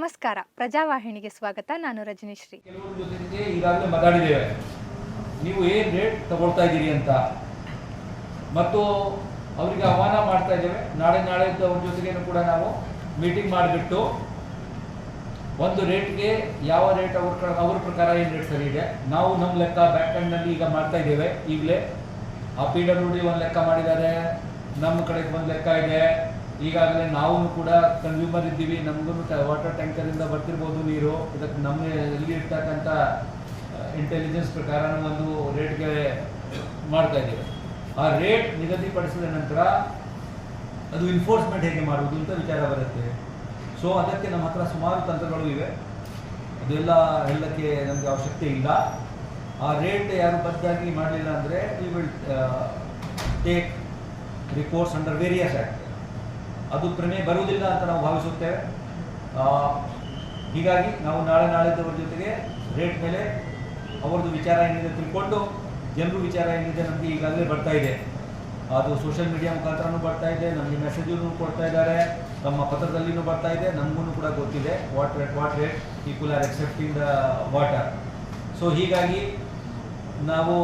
ನಮಸ್ಕಾರ. ಪ್ರಜಾವಾಹಿನಿಗೆ ಸ್ವಾಗತ. ನಾನು ರಜನೀಶ್ರೀ. ಕೆಲವರು ಜೊತೆಗೆ ಈಗಾಗಲೇ ಮಾತಾಡಿದ್ದೇವೆ. ನೀವು ಏನು ರೇಟ್ ತಗೊಳ್ತಾ ಇದ್ದೀರಿ ಅಂತ. ಮತ್ತು ಅವರಿಗೆ ಆಹ್ವಾನ ಮಾಡ್ತಾ ಇದ್ದೇವೆ. ನಾಳೆ ನಾಳೆ ಅವ್ರ ಜೊತೆಗೇನು ಕೂಡ ನಾವು ಮೀಟಿಂಗ್ ಮಾಡಿಬಿಟ್ಟು ಒಂದು ರೇಟ್ಗೆ ಯಾವ ರೇಟ್ ಅವ್ರ ಅವ್ರ ಪ್ರಕಾರ ಏನು ರೇಟ್ ಸರಿ ಇದೆ. ನಾವು ನಮ್ಮ ಲೆಕ್ಕ ಬ್ಯಾಕ್ನಲ್ಲಿ ಈಗ ಮಾಡ್ತಾ ಇದ್ದೇವೆ ಈಗಲೇ. ಆ ಪಿ ಡಬ್ಲ್ಯೂ ಡಿ ಒಂದು ಲೆಕ್ಕ ಮಾಡಿದ್ದಾರೆ. ನಮ್ಮ ಕಡೆಗೆ ಒಂದು ಲೆಕ್ಕ ಇದೆ. ಈಗಾಗಲೇ ನಾವು ಕೂಡ ಕನ್ಸ್ಯೂಮರ್ ಇದ್ದೀವಿ ನಮಗೂ ವಾಟರ್ ಟ್ಯಾಂಕರಿಂದ ಬರ್ತಿರ್ಬೋದು ನೀರು. ಇದಕ್ಕೆ ನಮ್ಮ ಎಲ್ಲಿ ಇರ್ತಕ್ಕಂಥ ಇಂಟೆಲಿಜೆನ್ಸ್ ಪ್ರಕಾರ ಒಂದು ರೇಟ್ಗೆ ಮಾಡ್ತಾ ಇದ್ದೀವಿ. ಆ ರೇಟ್ ನಿಗದಿಪಡಿಸಿದ ನಂತರ ಅದು ಇನ್ಫೋರ್ಸ್ಮೆಂಟ್ ಹೇಗೆ ಮಾಡುವುದು ಅಂತ ವಿಚಾರ ಬರುತ್ತೆ. ಸೊ ಅದಕ್ಕೆ ನಮ್ಮ ಹತ್ರ ಸುಮಾರು ತಂತ್ರಗಳು ಇವೆ. ಅದೆಲ್ಲ, ಎಲ್ಲಕ್ಕೆ ನಮಗೆ ಅವಶ್ಯಕತೆ ಇಲ್ಲ. ಆ ರೇಟ್ ಯಾರು ಬದ್ದಾಗಿ ಮಾಡಲಿಲ್ಲ ಅಂದರೆ will take reports under various act ಅದು ಪ್ರಮೇಯ ಬರುವುದಿಲ್ಲ ಅಂತ ನಾವು ಭಾವಿಸುತ್ತೇವೆ. ಹೀಗಾಗಿ ನಾವು ನಾಳೆ ನಾಳೆದವರ ಜೊತೆಗೆ ರೇಟ್ ಮೇಲೆ ಅವರದ್ದು ವಿಚಾರ ಏನಿದೆ ತಿಳ್ಕೊಂಡು ಜನರು ವಿಚಾರ ಏನಿದೆ ನಮಗೆ ಈಗಾಗಲೇ ಬರ್ತಾ ಇದೆ. ಅದು ಸೋಷಿಯಲ್ ಮೀಡಿಯಾ ಮುಖಾಂತರನೂ ಬರ್ತಾ ಇದೆ, ನಮಗೆ ಮೆಸೇಜನ್ನು ಕೊಡ್ತಾ ಇದ್ದಾರೆ, ತಮ್ಮ ಪತ್ರದಲ್ಲಿನೂ ಬರ್ತಾ ಇದೆ, ನಮಗೂ ಕೂಡ ಗೊತ್ತಿದೆ what rate what rate people are excepting the water so ಹೀಗಾಗಿ ನಾವು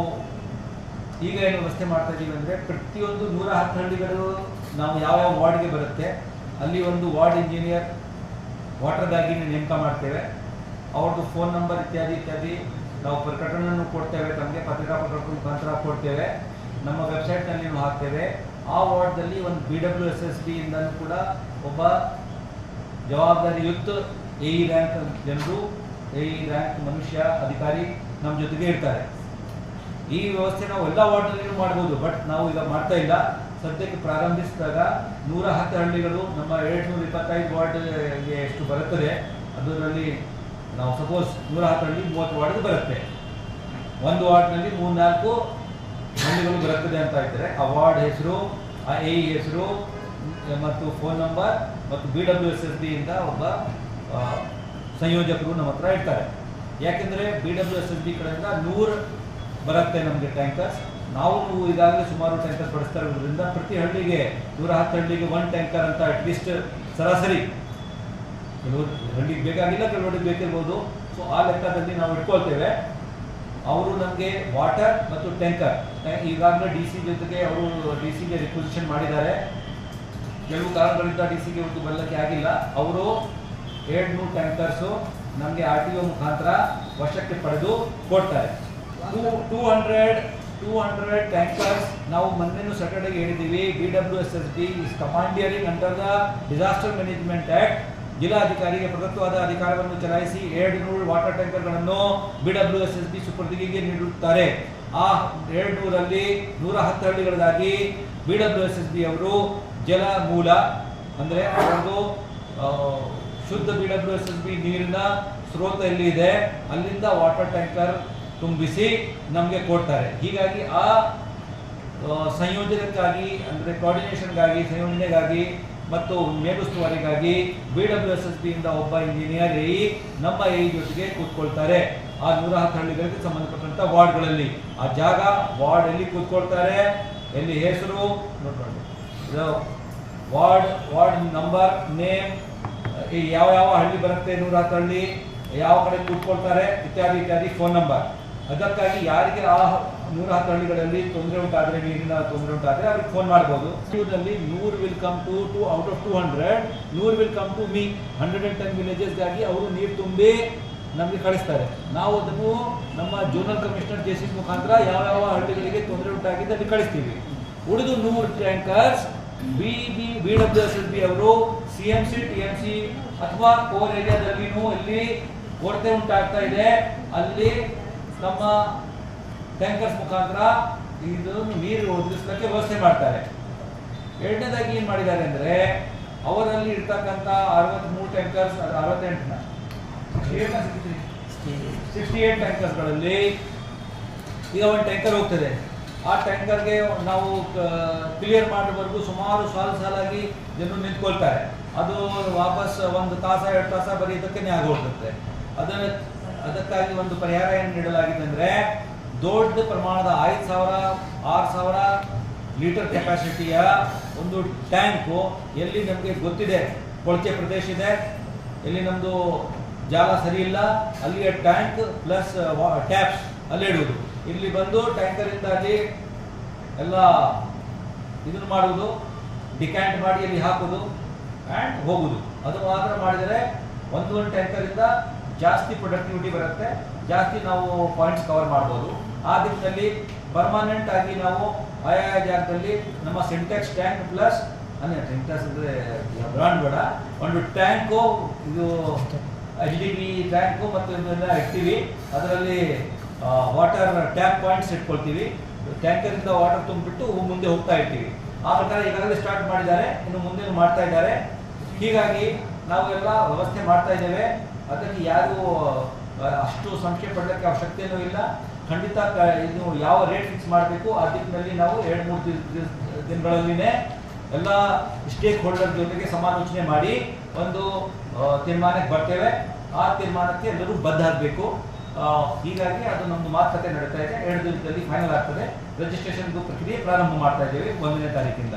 ಈಗ ಏನು ವ್ಯವಸ್ಥೆ ಮಾಡ್ತಾ ಇದ್ದೀವಿ ಅಂದರೆ ಪ್ರತಿಯೊಂದು ನೂರ ಹತ್ತು ಹಳ್ಳಿಗಳು ನಾವು ಯಾವ ಯಾವ ವಾರ್ಡ್ಗೆ ಬರುತ್ತೆ, ಅಲ್ಲಿ ಒಂದು ವಾರ್ಡ್ ಇಂಜಿನಿಯರ್ ವಾಟರ್ಗಾಗಿ ನೇಮಕ ಮಾಡ್ತೇವೆ. ಅವ್ರದ್ದು ಫೋನ್ ನಂಬರ್ ಇತ್ಯಾದಿ ಇತ್ಯಾದಿ ನಾವು ಪ್ರಕಟಣೆಯನ್ನು ಕೊಡ್ತೇವೆ, ತಮಗೆ ಪತ್ರಿಕಾ ಪ್ರಕಟಣೆ ಮುಖಾಂತರ ಕೊಡ್ತೇವೆ. ನಮ್ಮ ವೆಬ್ಸೈಟ್ನಲ್ಲಿ ಹಾಕ್ತೇವೆ. ಆ ವಾರ್ಡ್ದಲ್ಲಿ ಒಂದು ಬಿ ಡಬ್ಲ್ಯೂ ಎಸ್ ಎಸ್ ಬಿಯಿಂದಲೂ ಕೂಡ ಒಬ್ಬ ಜವಾಬ್ದಾರಿಯುಕ್ತ ಎ ಇ ರ್ಯಾಂಕ್ ಜನರು ಎ ಇ ರ್ಯಾಂಕ್ ಮನುಷ್ಯ, ಅಧಿಕಾರಿ ನಮ್ಮ ಜೊತೆಗೆ ಇರ್ತಾರೆ. ಈ ವ್ಯವಸ್ಥೆ ನಾವು ಎಲ್ಲ ವಾರ್ಡ್ನಲ್ಲಿಯೂ ಮಾಡ್ಬೋದು, ಬಟ್ ನಾವು ಈಗ ಮಾಡ್ತಾ ಇಲ್ಲ. ಸದ್ಯಕ್ಕೆ ಪ್ರಾರಂಭಿಸಿದಾಗ ನೂರ ಹತ್ತು ಹಳ್ಳಿಗಳು, ನಮ್ಮ ಏಳ್ನೂರ ಇಪ್ಪತ್ತೈದು ವಾರ್ಡ್ಗೆ ಎಷ್ಟು ಬರುತ್ತದೆ, ಅದರಲ್ಲಿ ನಾವು ಸಪೋಸ್ ನೂರ ಹತ್ತು ಹಳ್ಳಿ ಮೂವತ್ತು ವಾರ್ಡ್ಗೆ ಬರುತ್ತೆ. ಒಂದು ವಾರ್ಡ್ನಲ್ಲಿ ಮೂರ್ನಾಲ್ಕು ಹಳ್ಳಿಗಳು ಬರುತ್ತದೆ ಅಂತ ಇದ್ದರೆ ಆ ವಾರ್ಡ್ ಹೆಸರು, ಆ ಎ ಹೆಸರು, ಮತ್ತು ಫೋನ್ ನಂಬರ್, ಮತ್ತು B W S S B ಇಂದ ಒಬ್ಬ ಸಂಯೋಜಕರು ನಮ್ಮ ಹತ್ರ ಇರ್ತಾರೆ. ಯಾಕೆಂದರೆ B W S S B ಕಡೆಯಿಂದ ನೂರು ಬರುತ್ತೆ ನಮಗೆ ಟ್ಯಾಂಕರ್ಸ್ ನಾವು ಈಗಾಗಲೇ ಸುಮಾರು ಟ್ಯಾಂಕರ್ಸ್ ಬಳಸ್ತಾ ಇರೋದ್ರಿಂದ ಪ್ರತಿ ಹಳ್ಳಿಗೆ, ನೂರ ಹತ್ತು ಹಳ್ಳಿಗೆ ಒನ್ ಟ್ಯಾಂಕರ್ ಅಂತ ಅಟ್ಲೀಸ್ಟ್ ಸರಾಸರಿ. ಕೆಲವರು ಹಳ್ಳಿಗೆ ಬೇಕಾಗಿಲ್ಲ, ಕೆಲವರಿಗೆ ಬೇಕಿರ್ಬೋದು. ಸೊ ಆ ಲೆಕ್ಕದಲ್ಲಿ ನಾವು ಇಟ್ಕೊಳ್ತೇವೆ. ಅವರು ನಮಗೆ ವಾಟರ್ ಮತ್ತು ಟ್ಯಾಂಕರ್ ಈಗಾಗಲೇ ಡಿ ಸಿ ಜೊತೆಗೆ ಅವರು ಡಿ ಸಿಗೆ ರಿಕ್ವಸಿಷನ್ ಮಾಡಿದ್ದಾರೆ. ಕೆಲವು ಕಾರಣಗಳಿಂದ ಡಿ ಸಿಗೆ ಒಂದು ಬರಲಿಕ್ಕೆ ಆಗಿಲ್ಲ. ಅವರು ಎರಡು ನೂರು ಟ್ಯಾಂಕರ್ಸು ನಮಗೆ ಆರ್ ಟಿ ಒ ಮುಖಾಂತರ ವಶಕ್ಕೆ ಪಡೆದು ಕೊಡ್ತಾರೆ. Two two hundred two hundred tankers ನಾವು ಮೊನ್ನೆನೂ ಸ್ಯಾಟರ್ಡೇಗೆ ಹೇಳಿದ್ದೀವಿ B W S S is under disaster management act ಜಿಲ್ಲಾಧಿಕಾರಿಗೆ ಪ್ರದತ್ತವಾದ ಅಧಿಕಾರವನ್ನು ಚಲಾಯಿಸಿ ಎರಡು ನೂರು water ಟ್ಯಾಂಕರ್ಗಳನ್ನು B W S S B ಸುಪರ್ದಿಗೆ ನೀಡುತ್ತಾರೆ. ಆ ಎರಡು ನೂರಲ್ಲಿ ನೂರ ಹತ್ತು ಹಳ್ಳಿಗಳಾಗಿ B W S S B ಅವರು ಜಲ ಮೂಲ, ಅಂದರೆ ಒಂದು ಶುದ್ಧ B W S S B ನೀರಿನ ಸ್ರೋತ ಎಲ್ಲಿ ಇದೆ? ಅಲ್ಲಿಂದ ವಾಟರ್ ಟ್ಯಾಂಕರ್ ತುಂಬಿಸಿ ನಮಗೆ ಕೊಡ್ತಾರೆ. ಹೀಗಾಗಿ ಆ ಸಂಯೋಜನೆಗಾಗಿ ಅಂದರೆ ಕೋಆರ್ಡಿನೇಷನ್ಗಾಗಿ ಸಂಯೋಜನೆಗಾಗಿ ಮತ್ತು ಮೇಲುಸ್ತುವಾರಿಗಾಗಿ ಬಿ ಡಬ್ಲ್ಯೂ ಎಸ್ ಎಸ್ ಇಂದ ಒಬ್ಬ ಇಂಜಿನಿಯರ್ ಎ ನಮ್ಮ ಎ ಜೊತೆಗೆ ಕೂತ್ಕೊಳ್ತಾರೆ. ಆ ನೂರ ಹತ್ತು ಹಳ್ಳಿಗಳಿಗೆ ಸಂಬಂಧಪಟ್ಟಂಥ ವಾರ್ಡ್ಗಳಲ್ಲಿ. ಆ ಜಾಗ ವಾರ್ಡ್ ಎಲ್ಲಿ ಕೂತ್ಕೊಳ್ತಾರೆ. ಎಲ್ಲಿ ಹೆಸರು? ನೋಡ್ಕೊಂಡು ವಾರ್ಡ್ ವಾರ್ಡ್ ನಂಬರ್, ನೇಮ್, ಈ ಯಾವ ಯಾವ ಹಳ್ಳಿ ಬರುತ್ತೆ ನೂರ ಹತ್ತು ಹಳ್ಳಿ ಯಾವ ಕಡೆ ಕೂತ್ಕೊಳ್ತಾರೆ, ಇತ್ಯಾದಿ ಇತ್ಯಾದಿ ಫೋನ್ ನಂಬರ್ ಅದಕ್ಕಾಗಿ ಯಾರಿಗೆ ಆ ನೂರ ಹತ್ತು ಹಳ್ಳಿಗಳಲ್ಲಿ ತೊಂದರೆ ಉಂಟಾದ್ರೆ ನೀರಿನ ತೊಂದರೆ ಉಂಟಾದ್ರೆ ಅವ್ರಿಗೆ ಫೋನ್ ಮಾಡ್ಬೋದು. ಇವ್ರಲ್ಲಿ ನೂರು will come to to out of two hundred ನೂರು will come to me hundred and ten ವಿಲೇಜಸ್ಗಾಗಿ ಅವರು ನೀರು ತುಂಬಿ ನಮಗೆ ಕಳಿಸ್ತಾರೆ. ನಾವು ಅದನ್ನು ನಮ್ಮ ಜೋನಲ್ ಕಮಿಷನರ್ ಜೆ ಸಿ ಮುಖಾಂತರ ಯಾವ ಯಾವ ಹಳ್ಳಿಗಳಿಗೆ ತೊಂದರೆ ಉಂಟಾಗಿದೆ ಅಲ್ಲಿ ಕಳಿಸ್ತೀವಿ. ಉಳಿದು ನೂರು tankers B B B W S S B ಅವರು C M C T M C ಅಥವಾ ಕೋರ್ ಏರಿಯಾದಲ್ಲಿನೂ ಇಲ್ಲಿ ಕೊರತೆ ಉಂಟಾಗ್ತಾ ಇದೆ. ಅಲ್ಲಿ ನಮ್ಮ ಟ್ಯಾಂಕರ್ಸ್ ಮುಖಾಂತರ ಇದನ್ನು ನೀರು ಒದಗಿಸ್ಲಿಕ್ಕೆ ವ್ಯವಸ್ಥೆ ಮಾಡ್ತಾರೆ. ಎರಡನೇದಾಗಿ ಏನು ಮಾಡಿದ್ದಾರೆ ಅಂದರೆ, ಅವರಲ್ಲಿ ಇರ್ತಕ್ಕಂಥ ಅರವತ್ತ್ಮೂರು ಟ್ಯಾಂಕರ್ಸ್ ಅರವತ್ತೆಂಟನ ಸಿಕ್ಸ್ಟಿ ಏಟ್ ಟ್ಯಾಂಕರ್ಸ್ಗಳಲ್ಲಿ ಈಗ ಒಂದು ಟ್ಯಾಂಕರ್ ಹೋಗ್ತದೆ. ಆ ಟ್ಯಾಂಕರ್ಗೆ ನಾವು ಕ್ಲಿಯರ್ ಮಾಡೋವರೆಗೂ ಸುಮಾರು ಸಾಲು ಸಾಲಾಗಿ ಜನರು ನಿಂತ್ಕೊಳ್ತಾರೆ. ಅದು ವಾಪಸ್ ಒಂದು ತಾಸ, ಎರಡು ತಾಸ ಬರೀ ಇದಕ್ಕೇ ಆಗೋಗ್ತದೆ ಅದನ್ನ ಅದಕ್ಕಾಗಿ ಒಂದು ಪರಿಹಾರ ಏನು ನೀಡಲಾಗಿದೆ ಅಂದರೆ ದೊಡ್ಡ ಪ್ರಮಾಣದ ಐದು ಸಾವಿರ, ಆರು ಸಾವಿರ ಲೀಟರ್ ಕೆಪಾಸಿಟಿಯ ಒಂದು ಟ್ಯಾಂಕು ಎಲ್ಲಿ ನಮಗೆ ಗೊತ್ತಿದೆ? ಕೊಳಚೆ ಪ್ರದೇಶ ಇದೆ. ಎಲ್ಲಿ ನಮ್ಮದು ಜಾಗ ಸರಿ ಇಲ್ಲ, ಅಲ್ಲಿಯ ಟ್ಯಾಂಕ್ ಪ್ಲಸ್ ಟ್ಯಾಪ್ಸ್ ಅಲ್ಲಿ ಇಡುವುದು. ಇಲ್ಲಿ ಬಂದು ಟ್ಯಾಂಕರಿಂದಾಗಿ ಎಲ್ಲ ಇದನ್ನು ಮಾಡುವುದು ಡಿಕ್ಯಾಂಟ್ ಮಾಡಿ ಅಲ್ಲಿ ಹಾಕೋದು ಆ್ಯಂಡ್ ಹೋಗುವುದು. ಅದು ಮಾತ್ರ ಮಾಡಿದರೆ ಒಂದು ಒಂದು ಟ್ಯಾಂಕರಿಂದ ಜಾಸ್ತಿ ಪ್ರೊಡಕ್ಟಿವಿಟಿ ಬರುತ್ತೆ, ಜಾಸ್ತಿ ನಾವು ಪಾಯಿಂಟ್ಸ್ ಕವರ್ ಮಾಡ್ಬೋದು. ಆ ದಿಕ್ಕಲ್ಲಿ ಪರ್ಮನೆಂಟ್ ಆಗಿ ನಾವು ಆಯಾ ಜಾಗದಲ್ಲಿ ನಮ್ಮ ಸಿಂಟೆಕ್ಸ್ ಟ್ಯಾಂಕ್ ಪ್ಲಸ್ ಅಂದರೆ ಸಿಂಟೆಕ್ಸ್ ಅಂದರೆ ಬ್ರಾಂಡ್ ಬೇಡ, ಒಂದು ಟ್ಯಾಂಕು ಇದು ಎಚ್ ಡಿ ಬಿ ಟ್ಯಾಂಕು ಮತ್ತು ಇದನ್ನೆಲ್ಲ ಇಡ್ತೀವಿ ಅದರಲ್ಲಿ ವಾಟರ್ ಟ್ಯಾಪ್ ಪಾಯಿಂಟ್ಸ್ ಇಟ್ಕೊಳ್ತೀವಿ. ಟ್ಯಾಂಕರಿಂದ ವಾಟರ್ ತುಂಬಿಬಿಟ್ಟು ಮುಂದೆ ಹೋಗ್ತಾ ಇರ್ತೀವಿ. ಆ ಪ್ರಕಾರ ಈಗಾಗಲೇ ಸ್ಟಾರ್ಟ್ ಮಾಡಿದ್ದಾರೆ, ಇನ್ನು ಮುಂದೆ ಮಾಡ್ತಾ ಇದ್ದಾರೆ. ಹೀಗಾಗಿ ನಾವು ಎಲ್ಲ ವ್ಯವಸ್ಥೆ ಮಾಡ್ತಾ ಇದ್ದೇವೆ. ಅದಕ್ಕೆ ಯಾರು ಅಷ್ಟು ಸಂಖ್ಯೆ ಪಡಲಿಕ್ಕೆ ಅವಶ್ಯಕತೆಯೂ ಇಲ್ಲ. ಖಂಡಿತ ಇದು ಯಾವ ರೇಟ್ ಫಿಕ್ಸ್ ಮಾಡಬೇಕು, ಆ ದಿಕ್ಕಿನಲ್ಲಿ ನಾವು ಎರಡು, ಮೂರು ದಿನಗಳಲ್ಲಿನೇ ಎಲ್ಲ ಸ್ಟೇಕ್ ಹೋಲ್ಡರ್ ಜೊತೆಗೆ ಸಮಾಲೋಚನೆ ಮಾಡಿ ಒಂದು ತೀರ್ಮಾನಕ್ಕೆ ಬರ್ತೇವೆ. ಆ ತೀರ್ಮಾನಕ್ಕೆ ಎಲ್ಲರೂ ಬದ್ಧ ಆಗಬೇಕು ಹೀಗಾಗಿ ಅದು ನಮ್ಮದು ಮಾತುಕತೆ ನಡೀತಾ ಇದೆ. ಎರಡು ದಿನದಲ್ಲಿ ಫೈನಲ್ ಆಗ್ತದೆ. ರಿಜಿಸ್ಟ್ರೇಷನ್ ಪ್ರಕ್ರಿಯೆ ಪ್ರಾರಂಭ ಮಾಡ್ತಾ ಇದ್ದೇವೆ ಒಂದನೇ ತಾರೀಕಿಂದ.